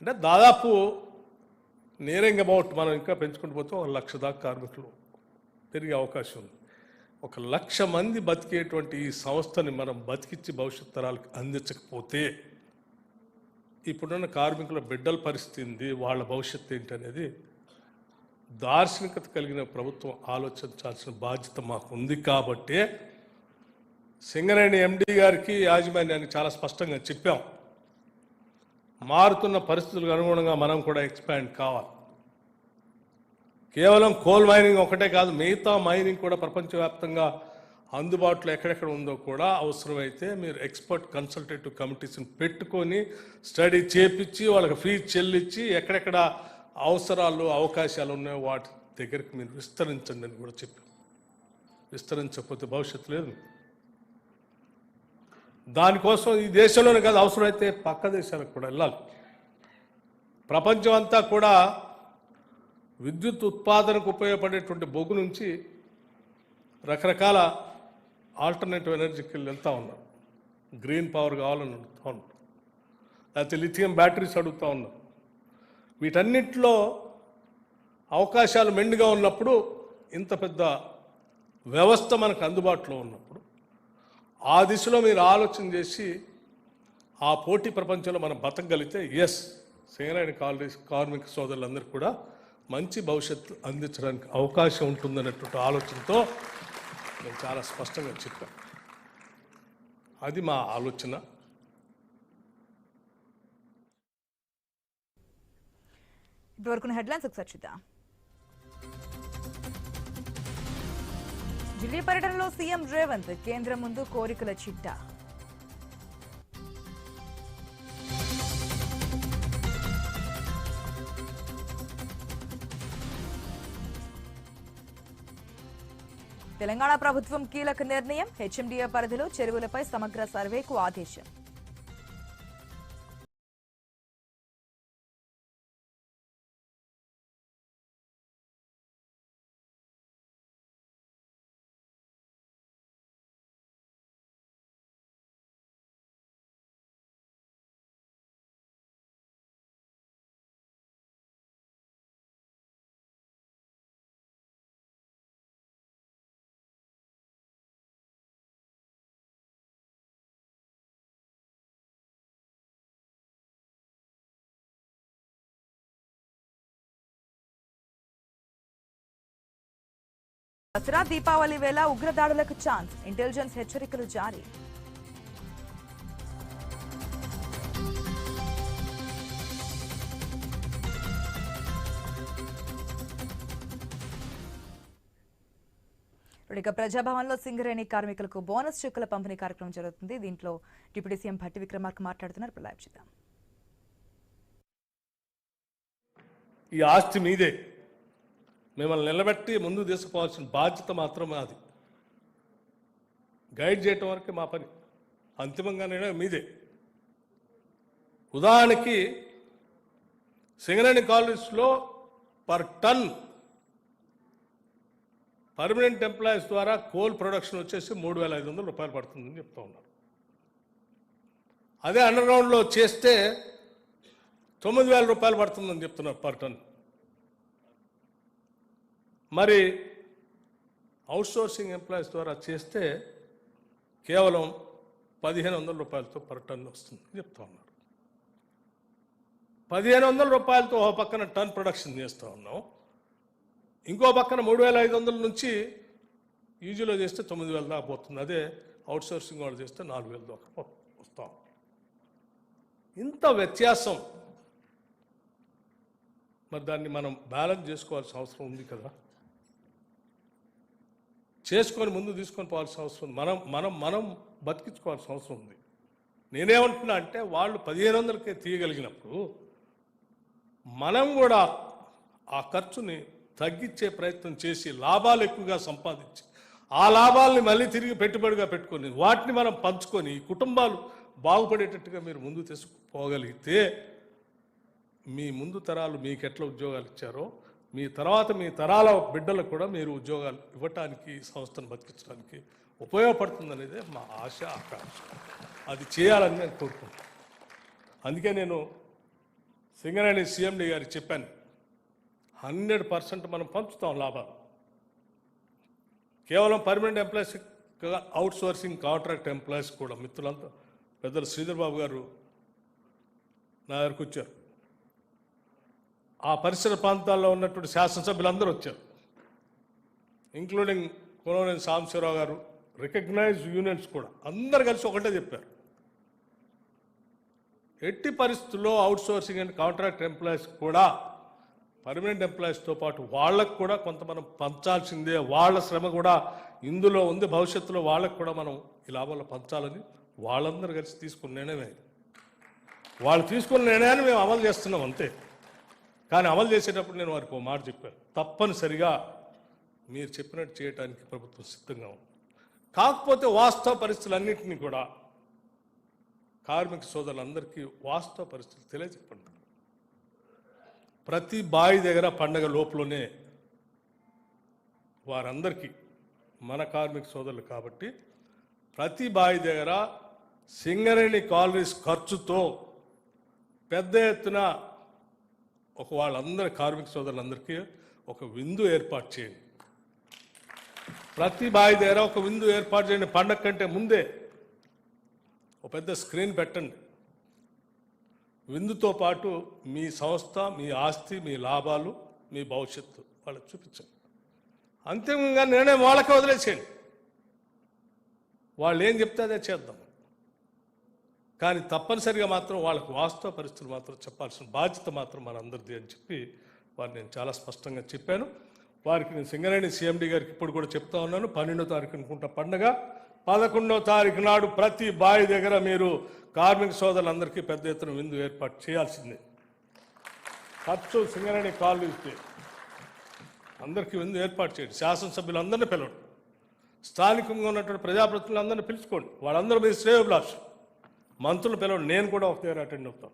అంటే దాదాపు నేరింగ్ అమౌంట్ మనం ఇంకా పెంచుకుంటూ పోతే ఒక లక్ష దాకా కార్మికులు పెరిగే అవకాశం ఉంది. ఒక లక్ష మంది బతికేటువంటి ఈ సంస్థని మనం బతికిచ్చి భవిష్యత్ తరాలకు అందించకపోతే ఇప్పుడున్న కార్మికుల బిడ్డల పరిస్థితి వాళ్ళ భవిష్యత్తు ఏంటి అనేది దార్శనికత కలిగిన ప్రభుత్వం ఆలోచించాల్సిన బాధ్యత మాకు ఉంది కాబట్టే సింగరేణి ఎండి గారికి యాజమాన్యానికి చాలా స్పష్టంగా చెప్పాం. మారుతున్న పరిస్థితులకు అనుగుణంగా మనం కూడా ఎక్స్పాండ్ కావాలి. కేవలం కోల్ మైనింగ్ ఒకటే కాదు మిగతా మైనింగ్ కూడా ప్రపంచవ్యాప్తంగా అందుబాటులో ఎక్కడెక్కడ ఉందో కూడా అవసరమైతే మీరు ఎక్స్పర్ట్ కన్సల్టేటివ్ కమిటీస్ని పెట్టుకొని స్టడీ చేపించి వాళ్ళకి ఫీజు చెల్లించి ఎక్కడెక్కడ అవసరాలు అవకాశాలు ఉన్నాయో వాటి దగ్గరికి మీరు విస్తరించండి అని కూడా చెప్పాం. విస్తరించకపోతే భవిష్యత్తు లేదు. దానికోసం ఈ దేశంలోనే కాదు అవసరమైతే పక్క దేశాలకు కూడా వెళ్ళాలి. ప్రపంచం అంతా కూడా విద్యుత్ ఉత్పాదనకు ఉపయోగపడేటువంటి బొగ్గు నుంచి రకరకాల ఆల్టర్నేటివ్ ఎనర్జీకి వెళ్తూ ఉన్నారు గ్రీన్ పవర్ కావాలని అడుగుతూ ఉన్నారు లేకపోతే లిథియం బ్యాటరీస్ అడుగుతూ ఉన్నారు వీటన్నిటిలో అవకాశాలు మెండుగా ఉన్నప్పుడు ఇంత పెద్ద వ్యవస్థ మనకు అందుబాటులో ఉన్నప్పుడు ఆ దిశలో మీరు ఆలోచన చేసి ఆ పోటీ ప్రపంచంలో మనం బతకగలిగితే ఎస్ సింగరేణి కాలనీ కార్మిక సోదరులందరూ కూడా మంచి భవిష్యత్తు అందించడానికి అవకాశం ఉంటుందన్నటువంటి ఆలోచనతో నేను చాలా స్పష్టంగా చెప్పాను. అది మా ఆలోచన. ఇప్పటివరకు హెడ్లైన్స్ ఒకసారి చూద్దాం. ఢిల్లీ పర్యటనలో సీఎం రేవంత్ కేంద్రం ముందు కోరికల చిట్టా. తెలంగాణ ప్రభుత్వం కీలక నిర్ణయం హెచ్ఎండిఏ పరిధిలో చెరువులపై సమగ్ర సర్వేకు ఆదేశం. దసరా దీపావళి వేళ ఉగ్రదాడులకు ఛాన్స్. ఇంటెలిజెన్స్ హెచ్చరికలు జారీ. ఇక ప్రజాభవన్లో సింగరేణి కార్మికులకు బోనస్ చెక్కుల పంపిణీ కార్యక్రమం జరుగుతుంది. దీంట్లో డిప్యూటీ సీఎం భట్టి విక్రమార్క మాట్లాడుతున్నారు. ఇప్పుడు లైవ్ చూద్దాం ఈ ఆస్తి మీదే. మిమ్మల్ని నిలబెట్టి ముందు తీసుకుపోవాల్సిన బాధ్యత మాత్రం అది గైడ్ చేయటం వరకే మా పని. అంతిమంగా నేను మీదే. ఉదాహరణకి సింగరేణి కాలేజ్లో పర్ టన్ పర్మనెంట్ ఎంప్లాయీస్ ద్వారా కోల్ ప్రొడక్షన్ వచ్చేసి మూడు వేల ఐదు వందల రూపాయలు పడుతుందని చెప్తా ఉన్నారు. అదే అండర్గ్రౌండ్లో చేస్తే తొమ్మిది వేల రూపాయలు పడుతుందని చెప్తున్నారు పర్ టన్. మరి అవుట్సోర్సింగ్ ఎంప్లాయీస్ ద్వారా చేస్తే కేవలం పదిహేను వందల రూపాయలతో పర్ టన్ వస్తుంది చెప్తా ఉన్నారు. పదిహేను వందల రూపాయలతో ఒక పక్కన టన్ ప్రొడక్షన్ చేస్తూ ఉన్నాం. ఇంకో పక్కన మూడు వేల ఐదు వందల నుంచి ఈజీలో చేస్తే తొమ్మిది వేల దాకా పోతుంది. అదే అవుట్సోర్సింగ్ వాళ్ళు చేస్తే నాలుగు వేల దాకా వస్తాం ఇంత వ్యత్యాసం. మరి దాన్ని మనం బ్యాలెన్స్ చేసుకోవాల్సిన అవసరం ఉంది కదా. చేసుకొని ముందు తీసుకొని పోవాల్సిన అవసరం ఉంది. మనం మనం మనం బతికించుకోవాల్సిన అవసరం ఉంది. నేనేమంటున్నా అంటే వాళ్ళు పదిహేను వందలకే తీయగలిగినప్పుడు మనం కూడా ఆ ఖర్చుని తగ్గించే ప్రయత్నం చేసి లాభాలు ఎక్కువగా సంపాదించి ఆ లాభాలని మళ్ళీ తిరిగి పెట్టుబడిగా పెట్టుకొని వాటిని మనం పంచుకొని ఈ కుటుంబాలు బాగుపడేటట్టుగా మీరు ముందు తీసుకుపోగలిగితే మీ ముందు తరాలు మీకు ఎట్లా ఉద్యోగాలు ఇచ్చారో మీ తర్వాత మీ తరాల బిడ్డలకు కూడా మీరు ఉద్యోగాలు ఇవ్వటానికి సంస్థను బతికించడానికి ఉపయోగపడుతుందనేదే మా ఆశ ఆకాంక్ష. అది చేయాలని నేను కోరుకుంటున్నాను. అందుకే నేను సింగరేణి సీఎండి గారికి చెప్పాను హండ్రెడ్ పర్సెంట్ మనం పంచుతాం లాభాలు. కేవలం permanent employees outsourcing contract employees కూడా మిత్రులంతా. పెద్దలు శ్రీధర్ బాబు గారు నా దగ్గరకు వచ్చారు. ఆ పరిసర ప్రాంతాల్లో ఉన్నటువంటి శాసనసభ్యులందరూ వచ్చారు. ఇంక్లూడింగ్ కొనవనేని సాంబశివరావు గారు రికగ్నైజ్ యూనియన్స్ కూడా అందరు కలిసి ఒకటే చెప్పారు. ఎట్టి పరిస్థితుల్లో outsourcing and contract employees కూడా పర్మనెంట్ ఎంప్లాయీస్తో పాటు వాళ్ళకు కూడా కొంత మనం పంచాల్సిందే వాళ్ళ శ్రమ కూడా ఇందులో ఉంది భవిష్యత్తులో వాళ్ళకు కూడా మనం ఈ లాభాలు పంచాలని వాళ్ళందరూ కలిసి తీసుకున్న నిర్ణయమే వాళ్ళు తీసుకున్న నిర్ణయాన్ని మేము అమలు చేస్తున్నాం అంతే. కానీ అమలు చేసేటప్పుడు నేను వారికి ఒక మాట చెప్పాను. తప్పనిసరిగా మీరు చెప్పినట్టు చేయడానికి ప్రభుత్వం సిద్ధంగా ఉంది. కాకపోతే వాస్తవ పరిస్థితులన్నింటినీ కూడా కార్మిక సోదరులందరికీ వాస్తవ పరిస్థితులు తెలియజెప్పండి. ప్రతి బావి దగ్గర పండగ లోపలనే వారందరికీ మన కార్మిక సోదరులు కాబట్టి ప్రతి బావి దగ్గర సింగరేణి కాలనీస్ ఖర్చుతో పెద్ద ఎత్తున ఒక వాళ్ళందరి కార్మిక సోదరులందరికీ ఒక విందు ఏర్పాటు చేయండి. ప్రతి బావి దగ్గర ఒక విందు ఏర్పాటు చేయండి. పండగ కంటే ముందే ఒక పెద్ద స్క్రీన్ పెట్టండి. విందుతో పాటు మీ సంస్థ మీ ఆస్తి మీ లాభాలు మీ భవిష్యత్తు వాళ్ళకి చూపించండి. అంతిమంగా నేనే వాళ్ళకే వదిలేసేయండి. వాళ్ళు ఏం చెప్తే అదే చేద్దాం. కానీ తప్పనిసరిగా మాత్రం వాళ్ళకు వాస్తవ పరిస్థితులు మాత్రం చెప్పాల్సిన బాధ్యత మాత్రం మనందరిది అని చెప్పి వారు నేను చాలా స్పష్టంగా చెప్పాను. వారికి నేను సింగరేణి సీఎండి గారికి ఇప్పుడు కూడా చెప్తా ఉన్నాను. పన్నెండో తారీఖు అనుకుంటా పండగ. పదకొండో తారీఖు నాడు ప్రతి బావి దగ్గర మీరు కార్మిక సోదరులందరికీ పెద్ద ఎత్తున విందు ఏర్పాటు చేయాల్సిందే. ఖర్చు సింగరేణి కాళ్ళు ఇస్తే అందరికీ విందు ఏర్పాటు చేయండి. శాసనసభ్యులందరినీ పిలవండి. స్థానికంగా ఉన్నటువంటి ప్రజాప్రతినిధులందరినీ పిలుచుకోండి. వాళ్ళందరూ మీ శ్రేయోభిలాషం. మంత్రులు పిలవడం నేను కూడా ఒక దగ్గర అటెండ్ అవుతాను.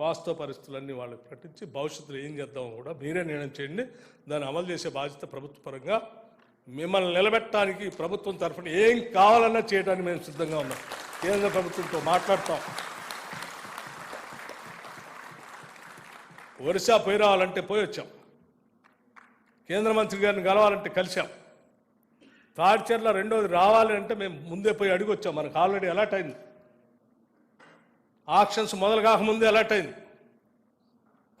వాస్తవ పరిస్థితులన్నీ వాళ్ళకి ప్రకటించి భవిష్యత్తులో ఏం చేద్దామో కూడా మీరే నిర్ణయం చేయండి. దాన్ని అమలు చేసే బాధ్యత ప్రభుత్వ పరంగా మిమ్మల్ని నిలబెట్టడానికి ప్రభుత్వం తరఫున ఏం కావాలన్నా చేయడానికి మేము సిద్ధంగా ఉన్నాం. కేంద్ర ప్రభుత్వంతో మాట్లాడతాం. ఒరిస్సా పోయి రావాలంటే పోయి వచ్చాం. కేంద్ర మంత్రి గారిని కలవాలంటే కలిశాం. తాడిచెర్ల రెండోది రావాలి అంటే మేము ముందే పోయి అడిగి వచ్చాం మనకు ఆల్రెడీ అలర్ట్ అయింది. ఆక్షన్స్ మొదలు కాకముందే అలర్ట్ అయింది.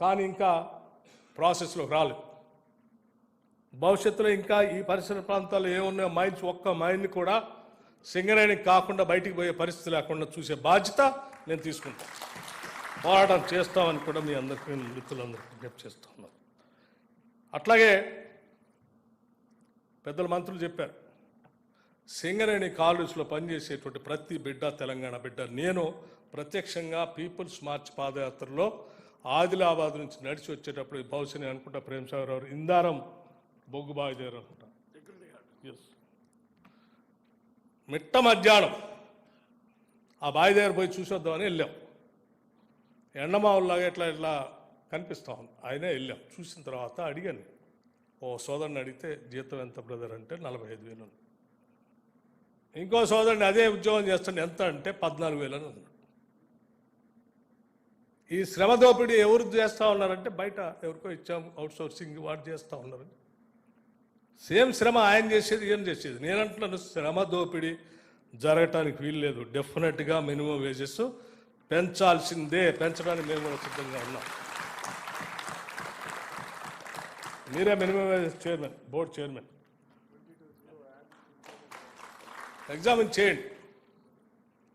కానీ ఇంకా ప్రాసెస్లోకి రాలేదు. భవిష్యత్తులో ఇంకా ఈ పరిసర ప్రాంతాల్లో ఏమున్నాయో మైన్స్ ఒక్క మైన్ కూడా సింగరేణికి కాకుండా బయటికి పోయే పరిస్థితి లేకుండా చూసే బాధ్యత నేను తీసుకుంటాను. పోరాటం చేస్తామని కూడా మీ అందరికీ నేను మిత్రులందరికీ విజ్ఞప్తి చేస్తా ఉన్నారు అట్లాగే పెద్దల మంత్రులు చెప్పారు సింగరేణి కాలేజ్లో పనిచేసేటువంటి ప్రతి బిడ్డ తెలంగాణ బిడ్డ నేను ప్రత్యక్షంగా పీపుల్స్ మార్చ్ పాదయాత్రలో ఆదిలాబాద్ నుంచి నడిచి వచ్చేటప్పుడు బహుశా నేను అనుకుంటా ప్రేమసాగర్ గారు ఇందారం బొగ్గు బావి అనుకుంటా. మిట్ట మధ్యాహ్నం. ఆ బావి దగ్గర పోయి చూసొద్దామని వెళ్ళాం. ఎండమావుల్లాగా ఇట్లా ఇట్లా కనిపిస్తా ఉంది ఆయనే వెళ్ళాం. చూసిన తర్వాత అడిగాను ఓ సోదరుని అడిగితే జీతం ఎంత బ్రదర్ అంటే నలభై ఐదు వేలు ఇంకో సోదరుని అదే ఉద్యోగం చేస్తుండే ఎంత అంటే పద్నాలుగు వేలు అని ఉంది. ఈ శ్రమ దోపిడీ ఎవరు చేస్తూ ఉన్నారంటే బయట ఎవరికో ఇచ్చాం అవుట్ సోర్సింగ్ వాడు చేస్తూ ఉన్నారు సేమ్ శ్రమ ఆయన చేసేది ఏం చేసేది. నేనంటున్నాను శ్రమ దోపిడీ జరగటానికి వీలు లేదు డెఫినెట్గా మినిమం వేజెస్ పెంచాల్సిందే పెంచడానికి మేము కూడా సిద్ధంగా ఉన్నాం. మీరే minimum wages chairman board chairman examine చేయండి.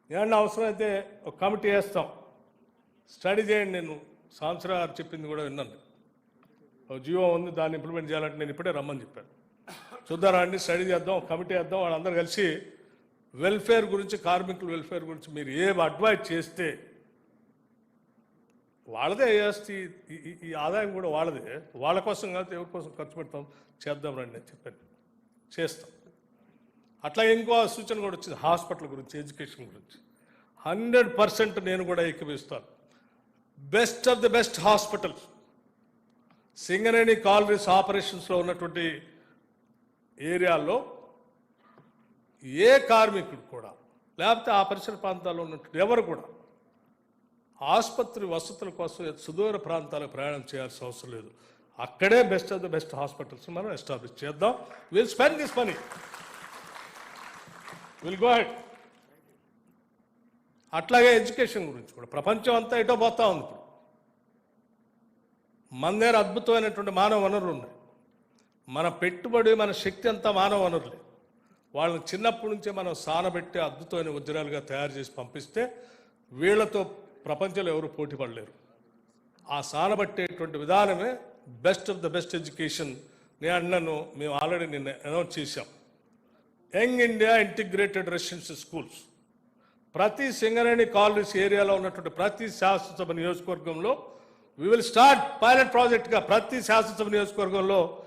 ఏమన్నా అవసరమైతే ఒక కమిటీ వేస్తాం. స్టడీ చేయండి నేను. సాంసరా గారు చెప్పింది కూడా విన్నాను. జీవో ఉంది దాన్ని ఇంప్లిమెంట్ చేయాలంటే నేను ఇప్పుడే రమ్మని చెప్పాను. చూద్దారా అండి స్టడీ చేద్దాం కమిటీ వేద్దాం వాళ్ళందరూ కలిసి వెల్ఫేర్ గురించి కార్మికుల వెల్ఫేర్ గురించి మీరు ఏం అడ్వైజ్ చేస్తే వాళ్ళదే ఆస్తి ఈ- ఈ- ఈ ఆదాయం కూడా వాళ్ళదే. వాళ్ళ కోసం కాదు ఎవరి కోసం ఖర్చు పెడతాం? చేద్దాం రండి అని చెప్పాను. చేస్తాం. అట్లా ఇంకో సూచన కూడా వచ్చింది హాస్పిటల్ గురించి ఎడ్యుకేషన్ గురించి. హండ్రెడ్ పర్సెంట్ నేను కూడా ఏకీపిస్తాను best of the best hospitals Singareni collieries ఆపరేషన్స్లో ఉన్నటువంటి ఏరియాల్లో ఏ కార్మికుడు కూడా లేకపోతే ఆ పరిసర ప్రాంతాల్లో ఉన్నటువంటి ఎవరు కూడా ఆసుపత్రి వసతుల కోసం సుదూర ప్రాంతాలకు ప్రయాణం చేయాల్సిన అవసరం లేదు. అక్కడే best of the best hospitals మనం ఎస్టాబ్లిష్ చేద్దాం. Will spend this money. Will go ahead అట్లాగే ఎడ్యుకేషన్ గురించి కూడా. ప్రపంచం అంతా ఎటో పోతా ఉంది ఇప్పుడు. మన దగ్గర అద్భుతమైనటువంటి మానవ వనరులు ఉన్నాయి. మన పెట్టుబడి మన శక్తి అంతా మానవ వనరులే. వాళ్ళని చిన్నప్పటి నుంచే మనం సానబెట్టి అద్భుతమైన వజ్రాలుగా తయారు చేసి పంపిస్తే వీళ్ళతో ప్రపంచంలో ఎవరు పోటీ పడలేరు. ఆ సానబట్టేటువంటి విధానమే best of the best education నేను అన్నను మేము ఆల్రెడీ నిన్న అనౌన్స్ చేశాం. Young India integrated residential schools. ప్రతి సింగరేణి కాలనీస్ ఏరియాలో ఉన్నటువంటి ప్రతి శాసనసభ నియోజకవర్గంలో వి విల్ స్టార్ట్ పైలట్ ప్రాజెక్ట్గా ప్రతి శాసనసభ నియోజకవర్గంలో